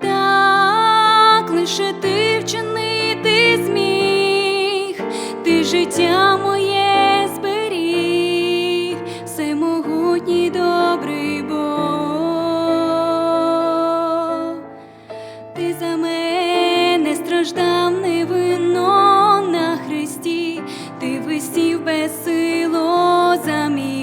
Так лише ти вчинити зміг, ти життя моє зберіг, всемогутній добрий Бог. Ти за мене страждав невинно на хресті, ти висів безсило за мій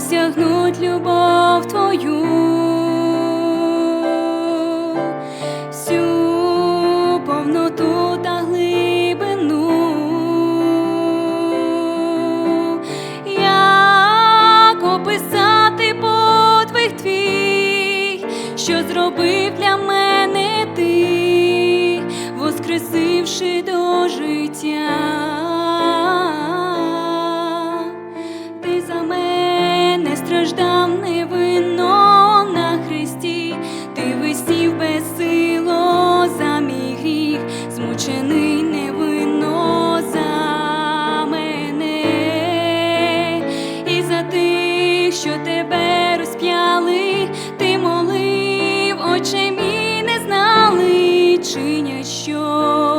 осягнуть любов твою, всю повноту та глибину, як описати подвиг твій, що зробив для тебе розп'яли, ти молив, очі мій не знали, чиня що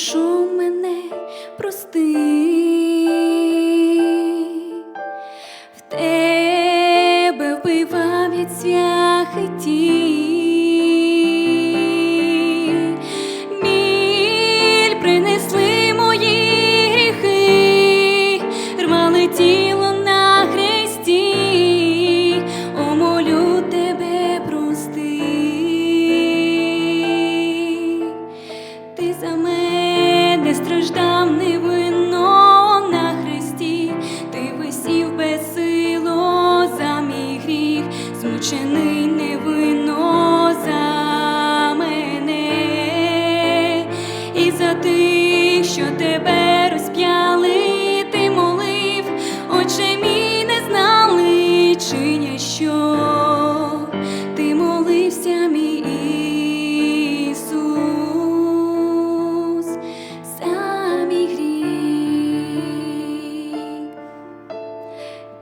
прошу мене прости. В тебе вбивав від свяхи ті.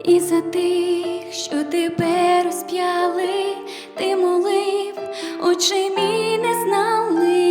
І за тих, що тебе розп'яли, ти молив, очі мій не знали,